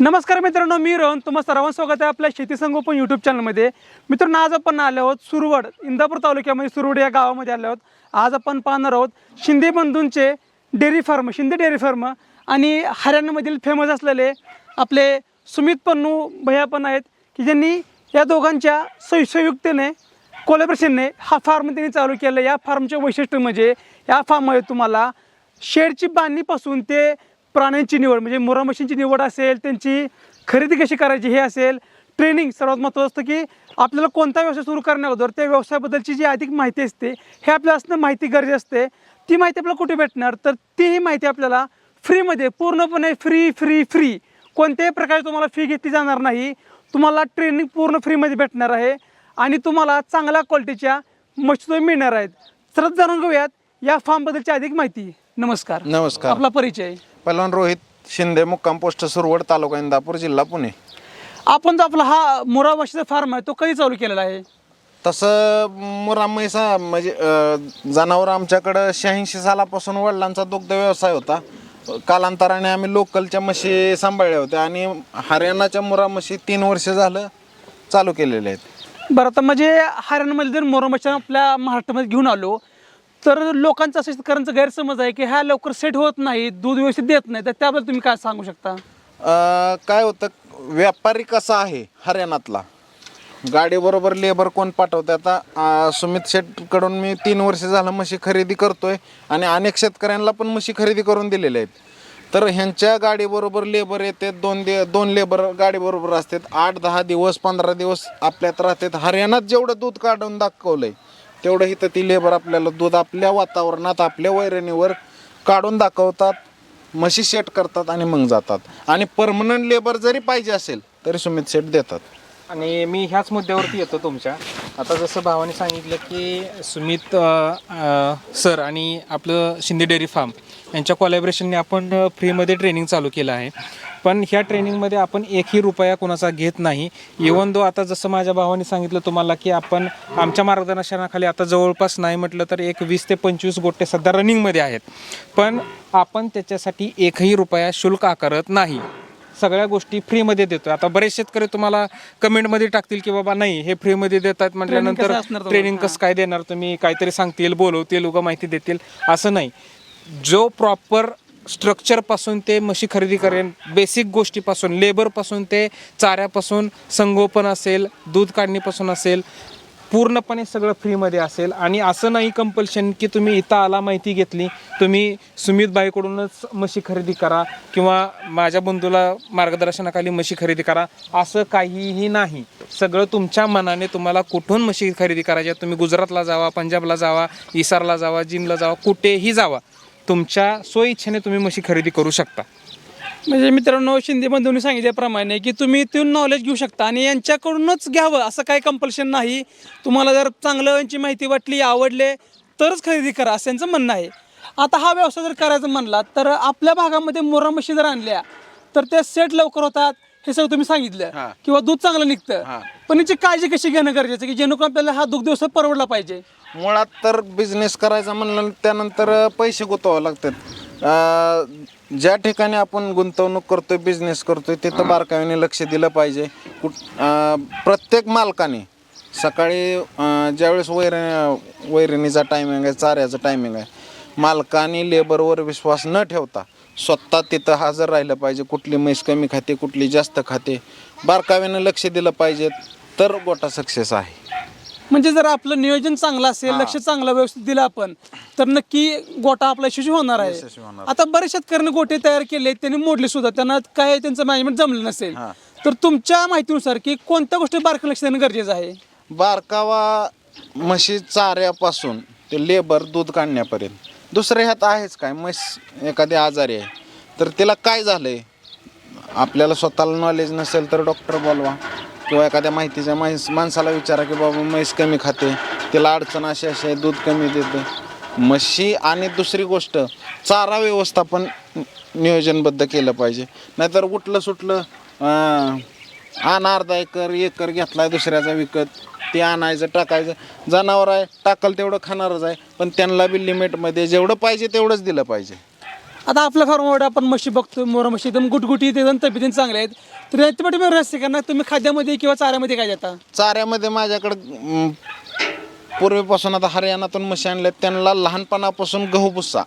नमस्कार मित्रांनो मी रोहन. तुम्हा सर्वांचं स्वागत आहे आपल्या शेती संगोपन यूट्यूब चॅनलमध्ये मित्रांनो आज आपण आलो आहोत सुरवड इंदापूर तालुक्यामध्ये सुरवड या गावामध्ये आलो आहोत. आज आपण पाहणार आहोत Shinde बंधूंचे dairy farm Shinde dairy farm आणि हरियाणामधील फेमस असलेले आपले सुमित पन्नू भैया पण आहेत की ज्यांनी या दोघांच्या सं संयुक्तेने कोलॅबरेशनने हा फार्म त्यांनी चालू केला या फार्मचे वैशिष्ट्य म्हणजे या फार्ममध्ये तुम्हाला शेडची बांधणीपासून ते प्राण्यांची निवड म्हणजे मुरा मशीनची निवड असेल त्यांची खरेदी कशी करायची हे असेल ट्रेनिंग सर्वात महत्त्वाचं असतं की आपल्याला कोणता व्यवसाय सुरू करण्या अगोदर त्या व्यवसायाबद्दलची जी अधिक माहिती असते हे आपल्याला असणं माहिती गरजे असते. ती माहिती आपल्याला कुठे भेटणार? तर तीही माहिती आपल्याला फ्रीमध्ये पूर्णपणे फ्री फ्री फ्री कोणत्याही प्रकारे तुम्हाला फी घेतली जाणार नाही. तुम्हाला ट्रेनिंग पूर्ण फ्रीमध्ये भेटणार आहे आणि तुम्हाला चांगल्या क्वालिटीच्या मच्छी मिळणार आहेत. तर जाणून घेऊयात या फार्मबद्दलची अधिक माहिती. नमस्कार. नमस्कार. आपला परिचय. पहिलवान रोहित शिंदे मुक्काम पोस्ट सुरवड तालुका इंदापूर जिल्हा पुणे. आपण जो आपला हा मुरा म्हशीचा फार्म आहे तो कधी चालू केलेला आहे? तसं मुरा म्हैसा म्हणजे अं, जनावर आमच्याकडं शहाऐंशी सालापासून वडिलांचा दुग्ध व्यवसाय होता. कालांतराने आम्ही लोकलच्या म्हशी सांभाळल्या होत्या आणि हरियाणाच्या मुरा म्हशी तीन वर्ष झालं चालू केलेल्या आहेत. बरं आता म्हणजे हरियाणामध्ये जर मोरा म्हशी आपल्या महाराष्ट्रामध्ये घेऊन आलो तर लोकांचा असं शेतकऱ्यांचा गैरसमज आहे की ह्या लवकर सेट होत नाही दूध व्यवस्थित देत नाही. तर त्याबद्दल तुम्ही काय सांगू शकता? काय होतं व्यापारी कसा आहे हरियाणातला? गाडीबरोबर लेबर कोण पाठवतं आता? सुमित शेटकडून मी तीन वर्ष झालं म्हशी खरेदी करतोय आणि अनेक शेतकऱ्यांना पण म्हशी खरेदी करून दिलेल्या आहेत. तर ह्यांच्या गाडीबरोबर लेबर येते दोन दे दोन लेबर गाडीबरोबर असतात. आठ दहा दिवस पंधरा दिवस आपल्यात राहतात. हरियाणात जेवढं दूध काढून दाखवलंय तेवढं इथं ती लेबर आपल्याला दूध आपल्या वातावरणात आपल्या वैरणीवर काढून दाखवतात म्हशी सेट करतात आणि मग जातात. आणि परमनंट लेबर जरी पाहिजे असेल तरी सुमित सेट देतात. आणि मी ह्याच मुद्द्यावरती येतो तुमच्या. आता जसं भावाने सांगितलं की सुमित अ, अ, सर आणि आपलं शिंदे डेअरी फार्म यांच्या कॉलॅबरेशनने आपण फ्रीमध्ये ट्रेनिंग चालू केलं आहे. पण ह्या ट्रेनिंगमध्ये आपण एकही रुपया कोणाचा घेत नाही. इवन दो आता जसं माझ्या भावाने सांगितलं तुम्हाला की आपण आमच्या मार्गदर्शनाखाली आता जवळपास नाही म्हटलं तर एक वीस ते पंचवीस गोटे सध्या रनिंगमध्ये आहेत. पण आपण त्याच्यासाठी एकही रुपया शुल्क आकारत नाही. सगळ्या गोष्टी फ्रीमध्ये देतोय. आता बरेच शेतकरी तुम्हाला कमेंटमध्ये टाकतील की बाबा नाही हे फ्रीमध्ये देतात म्हटल्यानंतर? ट्रेनिंग कसं काय देणार तुम्ही? काहीतरी सांगतील बोलवतील उगा माहिती देतील. असं नाही. जो प्रॉपर स्ट्रक्चरपासून ते म्हशी खरेदी करेन बेसिक गोष्टीपासून लेबरपासून ते चाऱ्यापासून संगोपन असेल दूध काढणीपासून असेल पूर्णपणे सगळं फ्रीमध्ये असेल. आणि असं नाही कंपल्शन की तुम्ही इथं आला माहिती घेतली तुम्ही सुमितबाईकडूनच म्हशी खरेदी करा किंवा माझ्या बंधूला मार्गदर्शनाखाली म्हशी खरेदी करा असं काहीही नाही. सगळं तुमच्या मनाने तुम्हाला कुठून म्हशी खरेदी करायच्या? तुम्ही गुजरातला जावा पंजाबला जावा इसारला जावा जिमला जावा कुठेही जावा. तुमच्या स्वइच्छेने तुम्ही म्हशी खरेदी करू शकता. म्हणजे मित्रांनो शिंदे बंधूंनी सांगितल्याप्रमाणे की तुम्ही इथून नॉलेज घेऊ शकता आणि यांच्याकडूनच घ्यावं असं काही कंपल्शन नाही. तुम्हाला जर चांगलं यांची माहिती वाटली आवडले तरच खरेदी करा असं यांचं म्हणणं आहे. आता हा व्यवसाय जर करायचा म्हणला तर आपल्या भागामध्ये मोरा म्हशी जर आणल्या तर त्या सेट लवकर होतात हे सगळं तुम्ही सांगितलं. हा. किंवा दूध चांगलं निघतं. पण याची काळजी कशी घेणं गरजेचं की जेणेकरून आपल्याला हा दुग्ध व्यवसाय परवडला पाहिजे? मुळात तर बिझनेस करायचा म्हणलं त्यानंतर पैसे गुंतवावे लागतात. अं, ज्या ठिकाणी आपण गुंतवणूक करतोय बिझनेस करतोय तिथं बारकाईने लक्ष दिलं पाहिजे. कुठ अं, प्रत्येक मालकाने सकाळी अं, ज्यावेळेस वैर वैरणीचा टायमिंग आहे चाऱ्याचा टायमिंग आहे मालकाने लेबरवर विश्वास न ठेवता स्वतः तिथं हजर राहिलं पाहिजे. कुठली म्हैस कमी खाते कुठली जास्त खाते. बारकाव्यानं लक्ष दिलं पाहिजेत तर गोटा सक्सेस आहे. म्हणजे जर आपलं नियोजन चांगलं असेल लक्ष चांगलं व्यवस्थित दिलं आपण तर नक्की गोटा आपला यशस्वी होणार यशस्वी आहे होणार. आता बरेच शेतकऱ्यांनी गोटे तयार केले त्यांनी मोडले सुद्धा त्यांना काय त्यांचं मॅनेजमेंट जमलं नसेल. हा. तर तुमच्या माहितीनुसार की कोणत्या गोष्टी बारकं लक्ष देणं गरजेचं आहे? बारकावा म्हशी चाऱ्यापासून ते लेबर दूध काढण्यापर्यंत. दुसरं ह्यात आहेच काय म्हैस एखादी आजारी आहे तर तिला काय झालंय? आपल्याला स्वतःला नॉलेज नसेल तर डॉक्टर बोलवा. किंवा एखाद्या माहितीच्या माणस माणसाला विचारा की बाबा म्हैस कमी खाते तिला अडचण अशी अशी आहे दूध कमी देते. म्हशी आणि दुसरी गोष्ट चारा व्यवस्थापन नियोजनबद्ध केलं पाहिजे. नाहीतर उठलं सुटलं अं, आण अर्धा एकर एकर घेतलाय दुसऱ्याचा विकत ते आणायचं टाकायचं. जनावर आहे टाकल तेवढं खाणारच आहे पण त्यांना बी लिमिटमध्ये जेवढं पाहिजे तेवढंच दिलं पाहिजे. आता आपल्या फार्मवर आपण म्हशी बघतो मोर म्हशी एकदम गुटगुटी एकदम तब्येतीने चांगल्या आहेत. तर याच्यामध्ये तुम्ही रहस्य करणार तुम्ही खाद्यामध्ये किंवा चाऱ्यामध्ये काय देता? चाऱ्यामध्ये माझ्याकडं पूर्वीपासून आता हरियाणातून म्हशी आणल्यात त्यांना लहानपणापासून गहू भुस्सा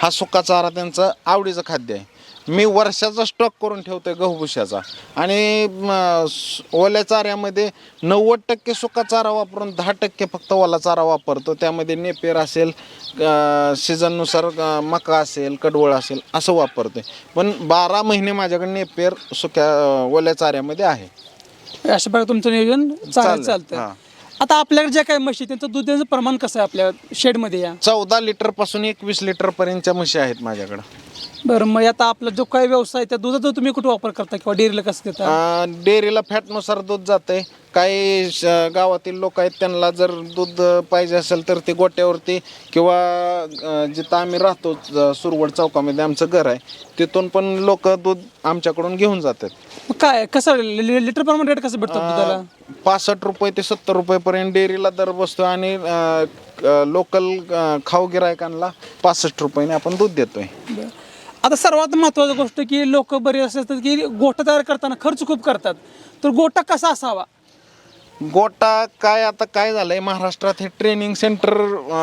हा सुका चारा त्यांचं आवडीचं खाद्य आहे. मी वर्षाचा स्टॉक करून ठेवतोय गहू भुशाचा आणि म, स- ओल्या चाऱ्यामध्ये नव्वद टक्के सुका चारा वापरून दहा टक्के फक्त ओला चारा वापरतो. त्यामध्ये नेपेर असेल सीझननुसार मका असेल कडवळ असेल असं वापरतोय. पण बारा महिने माझ्याकडे नेपेर सुक्या अं, ओल्या चाऱ्यामध्ये आहे. अशा प्रकारे तुमचं नियोजन चालत चालतं हां. आता आपल्याकडे ज्या काही म्हशी आहेत, त्यांचं दुधाचं प्रमाण कसं आहे आपल्या शेडमध्ये या? चौदा लिटरपासून एकवीस लिटर पर्यंतच्या म्हशी आहेत माझ्याकडं. बरं मग आता आपला जो काही व्यवसाय आहे, त्या दुधाचा तुम्ही कुठे वापर करता किंवा डेअरीला कसं देता? अं, डेअरीला फॅटनुसार दूध जाते काही श- गावातील लोक आहेत त्यांना जर दूध पाहिजे असेल तर ते गोट्यावरती किंवा अं, जिथं आम्ही राहतो ज- सुरवड चौकामध्ये आमचं घर आहे तिथून पण लोक दूध आमच्याकडून घेऊन जातात. मग काय कसं लिटर प्रमाण रेट कसं भेटतो दुधाला? पासष्ट रुपये ते सत्तर रुपयेपर्यंत डेअरीला दर बसतो आणि लोकल खाऊ गिरायकांना पासष्ट रुपयाने आपण दूध देतोय. बरं. आता सर्वात महत्त्वाची गोष्ट की लोक बरे असे असतात की गोठा तयार करताना खर्च खूप करतात. तर गोठा कसा असावा? गोटा काय आता काय झालं आहे महाराष्ट्रात हे ट्रेनिंग सेंटर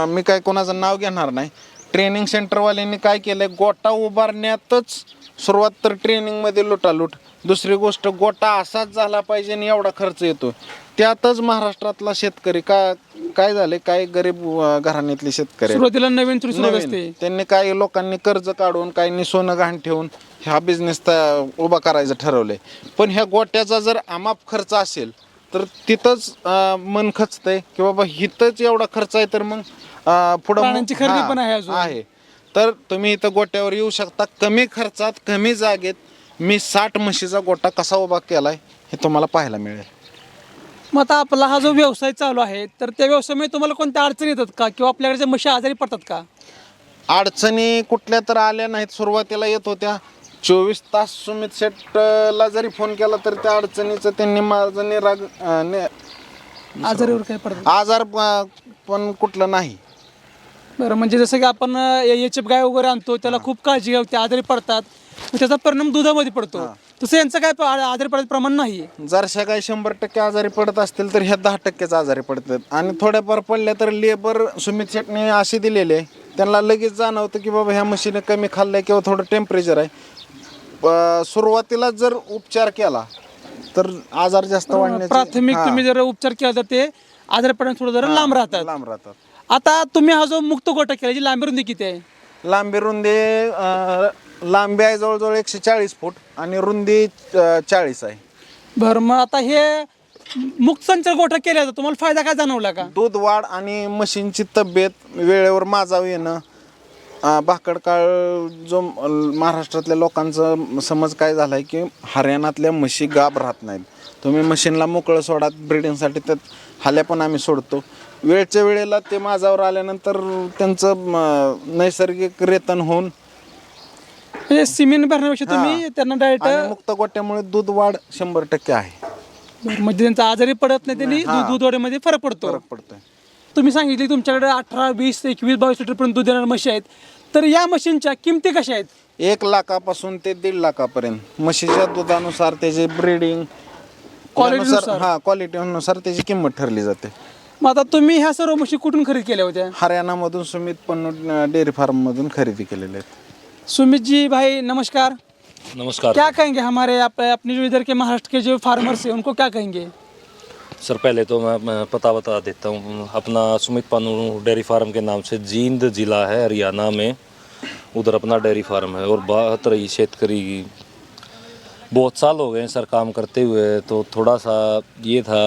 मी काय कोणाचं नाव घेणार नाही. ट्रेनिंग सेंटरवाल्यांनी काय केलं आहे गोटा उभारण्यातच सुरुवात तर ट्रेनिंगमध्ये लुटालूट दुसरी गोष्ट गोटा असाच झाला पाहिजे आणि एवढा खर्च येतो त्यातच महाराष्ट्रातला शेतकरी का काय झालंय काय गरीब घराण्यातले शेतकरी. सुरुवातीला नवीन सुरुवात. असते त्यांनी काही लोकांनी कर्ज काढून काहींनी सोनं गहाण ठेवून हा बिझनेस उभा करायचं ठरवलंय पण ह्या गोट्याचा जर अमाप खर्च असेल तर तिथंच अं, मन खचतंय की बाबा हिथंच एवढा खर्च आहे तर मग अं, पुढं मग- प्राण्यांची खरेदी हा, पण आहे अजून. आहे तर तुम्ही इथं गोट्यावर येऊ शकता. कमी खर्चात कमी जागेत मी साठ म्हशीचा गोटा कसा उभा केलाय हे तुम्हाला पाहायला मिळेल. मग आता आपला हा जो व्यवसाय चालू आहे तर त्या व्यवसायामध्ये तुम्हाला कोणत्या अडचणी येतात का? किंवा आपल्याकडे म्हशी आजारी पडतात का? अडचणी कुठल्या तर आल्या नाहीत. सुरुवातीला येत होत्या. चोवीस तास सुमित शेटला जरी फोन केला तर त्या अडचणीचं त्यांनी माझं निराग अं, नि- आजारीवर काय पडतात आजार पण कुठलं नाही. बरं म्हणजे जसं की आपण एफ गाय वगैरे आणतो त्याला खूप काळजी घ्यावी ते आजारी पडतात. मग त्याचा परिणाम दुधामध्ये पडतो. तसं यांचं काय आजारी पडायचं प्रमाण नाही जरशा काही शंभर टक्के आजारी पडत असतील तर ह्या दहा टक्केच आजारी पडतात. आणि थोड्याफार पडल्या तर लेबर सुमित शेटने असे दिलेले आहे. त्यांना लगेच जाणवतं की बाबा ह्या मशीने कमी खाल्लंय किंवा थोडं टेम्परेचर आहे. सुरुवातीला जर उपचार केला तर आजार जास्त वाढण्याची प्राथमिक तुम्ही जर उपचार केला तर ते आजारी पडण्यास थोडं जरा लांब राहतात. लांब राहतात. आता तुम्ही हा जो मुक्त गोटा केला जी लांबी रुंदी किती आहे? लांबी रुंदी अं, लांबी आहे जवळजवळ एकशे चाळीस फूट आणि रुंदी चाळीस आहे. बरं मग आता हे मुक्त संचार गोठा केल्याचा तुम्हाला फायदा काय जाणवला का? दूध वाढ आणि म्हशींची तब्येत वेळेवर माझाव येणं अं, भाकड काळ जो महाराष्ट्रातल्या लोकांचा समज काय झाला आहे की हरियाणातल्या म्हशी गाब राहत नाहीत. तुम्ही मशीनला मोकळं सोडा ब्रिडिंगसाठी त्यात हाल्या पण आम्ही सोडतो. वेळच्या वेळेला ते माझावर आल्यानंतर त्यांचं म, नैसर्गिक रेतन होऊन म्हणजे सिमेंट भरण्यापेक्षा तुम्ही त्यांना डायरेक्ट मुक्त गोट्यामुळे दूध वाढ शंभर टक्के आहे. म्हणजे त्यांचा आजारी पडत नाही त्यांनी दूध दूध वाढीमध्ये फरक पडतो. फरक पडतोय. तुम्ही सांगितले तुमच्याकडे अठरा वीस एकवीस बावीस लिटरपर्यंत दूध देणाऱ्या म्हशी आहेत. तर या मशीनच्या किमती कशा आहेत? एक लाखापासून ते दीड लाखापर्यंत. म्हशीच्या दुधानुसार त्याचे ब्रीडिंग Qualityनुसार. हा क्वालिटीनुसार त्याची किंमत ठरली जाते. मग आता तुम्ही ह्या सर्व म्हशी कुठून खरेदी केल्या होत्या? हरियाणामधून सुमित पन्नू डेअरी फार्ममधून खरेदी केलेले आहेत. सुमित जी भाई नमस्कार. नमस्कार. क्या कहेंगे हमारे आप, अपने जो इधर के महाराष्ट्र के जो फार्मर्स हैं उनको क्या कहेंगे? सर पहले तो मैं मैं पता बता देता हूँ अपना सुमित पानू डेयरी फार्म के नाम से जींद ज़िला है हरियाणा में। उधर अपना डेयरी फार्म है और बात रही शेतकरी। की बहुत साल हो गए हैं सर काम करते हुए तो थोड़ा सा ये था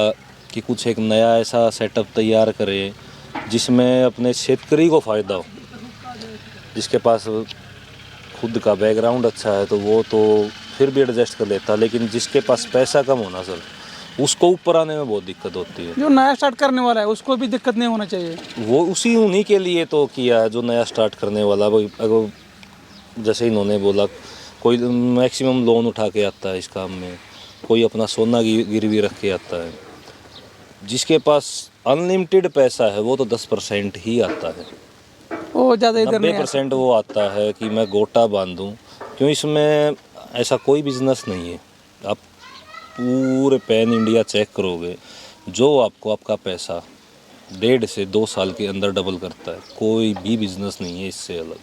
कि कुछ एक नया ऐसा सेटअप तैयार करें जिसमें अपने शेतकरी को फ़ायदा हो। जिसके पास खुद का बैकग्राउंड अच्छा है तो वो तो फिर भी एडजस्ट कर लेता लेकिन जिसके पास पैसा कम होना सर उसको ऊपर आने में बहुत दिक्कत होती है। जो नया स्टार्ट करने वाला है उसको भी दिक्कत नहीं होना चाहिए। वो उसी उन्हीं के लिए तो किया है जो नया स्टार्ट करने वाला। अगर जैसे इन्होंने बोला कोई मैक्सिमम लोन उठा के आता है इस काम में कोई अपना सोना गिरवी रख के आता है। जिसके पास अनलिमिटेड पैसा है वो तो दस परसेंट ही आता है। ओ ज़्यादा इधर नब्बे परसेंट वो आता है कि मैं गोटा बांधूँ क्यों इसमें ऐसा कोई बिज़नेस नहीं है। आप पूरे पैन इंडिया चेक करोगे जो आपको आपका पैसा डेढ़ से दो साल के अंदर डबल करता है कोई भी बिज़नेस नहीं है इससे अलग।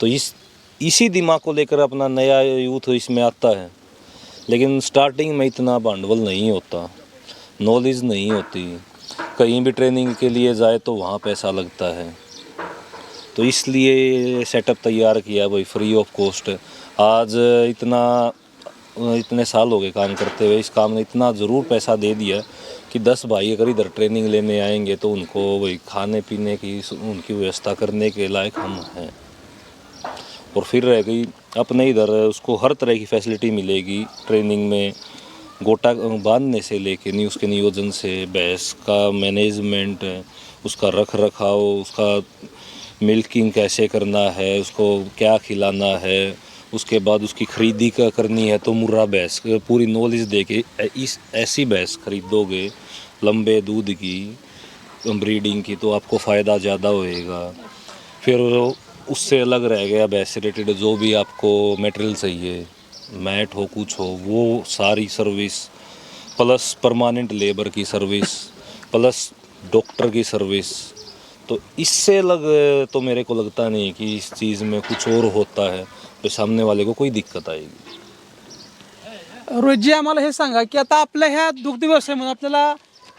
तो इस इसी दिमाग को लेकर अपना नया यूथ इसमें आता है। लेकिन स्टार्टिंग में इतना भांडवल नहीं होता। नॉलेज नहीं होती। कहीं भी ट्रेनिंग के लिए जाए तो वहाँ पैसा लगता है। तो इसलिए सेटअप तैयार किया भाई फ्री ऑफ़ कॉस्ट आज इतना, इतने साल हो गए काम करते हुए, इस काम ने इतना ज़रूर पैसा दे दिया कि दस भाई अगर इधर ट्रेनिंग लेने आएँगे तो उनको वही खाने पीने की, उनकी व्यवस्था करने के लायक हम हैं। और फिर रह गई, अपने इधर उसको हर तरह की फैसिलिटी मिलेगी ट्रेनिंग में। गोटा बांधने से लेके नहीं, उसके नियोजन से, भैंस का मैनेजमेंट उसका रख रखाव उसका मिल्किंग कैसे करना है, उसको क्या खिलाना है, उसके बाद उसकी खरीदी का करनी है तो मुर्रा भैंस, पूरी नॉलेज दे के इस, ऐसी भैंस खरीदोगे, लंबे दूध की ब्रीडिंग की तो आपको फ़ायदा ज़्यादा होएगा। फिर उससे अलग रह गया, भैंस रिलेटेड जो भी आपको मटेरियल चाहिए। मैट हो कुछ हो वो सारी सर्विस प्लस परमानेंट लेबर की सर्विस प्लस डॉक्टर की सर्विस। तो इससे अलग तो मेरे को लगता नहीं कि इस चीज़ में कुछ और होता है तो सामने वाले को कोई दिक्कत आएगी। रोजी आम्हाला हे सांगा की आता आपल्या ह्या दुग्ध व्यवसायामध्ये आपल्याला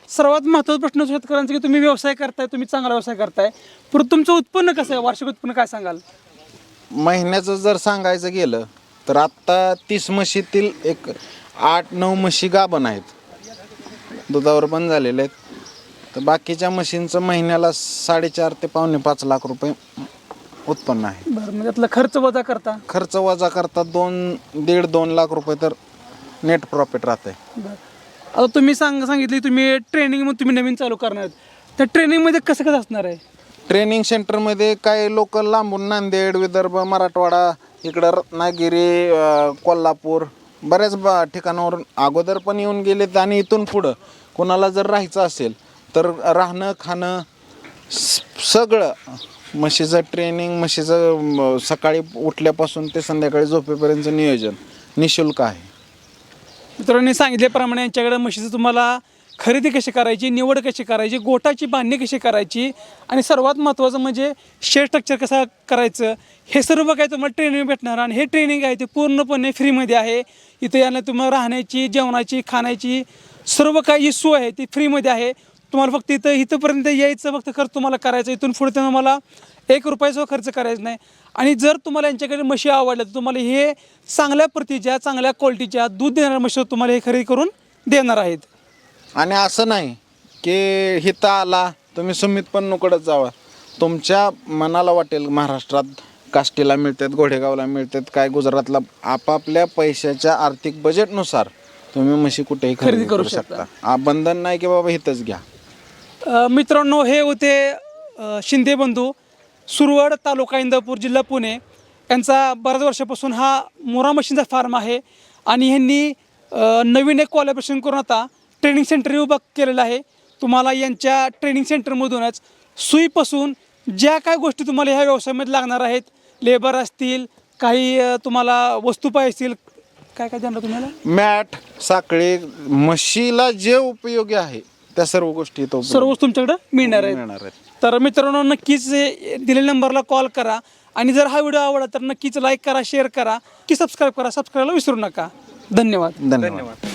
सर्वात महत्त्वाचा प्रश्न शेतकऱ्यांचा की तुम्ही व्यवसाय करताय तुम्ही चांगला व्यवसाय करताय. परंतु तुमचं उत्पन्न कसं आहे? वार्षिक उत्पन्न काय सांगाल? महिन्याचं जर सांगायचं गेलं तर आत्ता तीस म्हशीतील एक आठ नऊ म्हशी गाभण आहेत. दुधावर बंद झालेले आहेत. तर बाकीच्या म्हशींचं महिन्याला साडेचार ते पावणे पाच लाख रुपये उत्पन्न आहे. बरं म्हणजे त्यातला खर्च वजा करता? खर्च वजा करता दोन दीड दोन लाख रुपये तर नेट प्रॉफिट राहते बरं. आता तुम्ही सांग सांगितली तुम्ही ट्रेनिंग तुम्ही नवीन चालू करणार आहेत. त्या ट्रेनिंगमध्ये कसं कसं असणार आहे? ट्रेनिंग सेंटरमध्ये काही लोक लांबून नांदेड विदर्भ मराठवाडा इकडं रत्नागिरी अं, कोल्हापूर बऱ्याच बा ठिकाणावरून अगोदर पण येऊन गेलेत आणि इथून पुढं. कोणाला जर राहायचं असेल तर राहणं खाणं स- सगळं. म्हशीचं ट्रेनिंग म्हशीचं म, सकाळी उठल्यापासून ते संध्याकाळी झोपेपर्यंतचं नियोजन निशुल्क आहे. मित्रांनी सांगितल्याप्रमाणे यांच्याकडे म्हशीचं तुम्हाला खरेदी कशी करायची निवड कशी करायची गोटाची बांधणी कशी करायची आणि सर्वात महत्त्वाचं म्हणजे शेअर स्ट्रक्चर कसं करायचं हे सर्व काही तुम्हाला ट्रेनिंग भेटणार आणि हे ट्रेनिंग आहे ते पूर्णपणे फ्रीमध्ये आहे. इथे यांना तुम्हाला राहण्याची जेवणाची खाण्याची सर्व काही जी सोय आहे ती फ्रीमध्ये आहे. तुम्हाला फक्त इथं इथंपर्यंत यायचं फक्त खर्च तुम्हाला करायचं इथून पुढे तुम्हाला एक रुपयाचा खर्च करायचा नाही. आणि जर तुम्हाला यांच्याकडे म्हशी आवडल्या तर तुम्हाला हे चांगल्या प्रतीच्या चांगल्या क्वालिटीच्या दूध देणाऱ्या म्हशी तुम्हाला हे खरेदी करून देणार आहेत. आणि असं नाही की हिथं आला तुम्ही सुमित पन्नूकडंच जावा. तुमच्या मनाला वाटेल महाराष्ट्रात काष्टीला मिळतात घोडेगावला मिळतात काय गुजरातला आपापल्या पैशाच्या आर्थिक बजेटनुसार तुम्ही म्हशी कुठेही खरेदी करू शकता. बंधन नाही की बाबा इथंच घ्या. मित्रांनो हे होते शिंदे बंधू. सुरवड तालुका इंदापूर जिल्हा पुणे. यांचा बऱ्याच वर्षापासून हा मोरा मशीनचा फार्म आहे. आणि ह्यांनी नवीन एक कॉलॅबरेशन करून आता ट्रेनिंग सेंटर उभा केलेलं आहे. तुम्हाला यांच्या ट्रेनिंग सेंटरमधूनच सुईपासून ज्या काय गोष्टी तुम्हाला ह्या व्यवसायामध्ये लागणार आहेत लेबर असतील काही तुम्हाला वस्तू पाहिजे असतील काय काय जाणार तुम्हाला? मॅट साखळी म्हशीला जे उपयोगी आहे त्या सर्व गोष्टी इथं उपलब्ध. सर्व वस्तू तुमच्याकडं मिळणार आहेत. आहेत. तर मित्रांनो नक्कीच दिलेल्या नंबरला कॉल करा आणि जर हा व्हिडिओ आवडला तर नक्कीच लाईक करा शेअर करा की सबस्क्राईब करा. सबस्क्राईबला विसरू नका. धन्यवाद. धन्यवाद.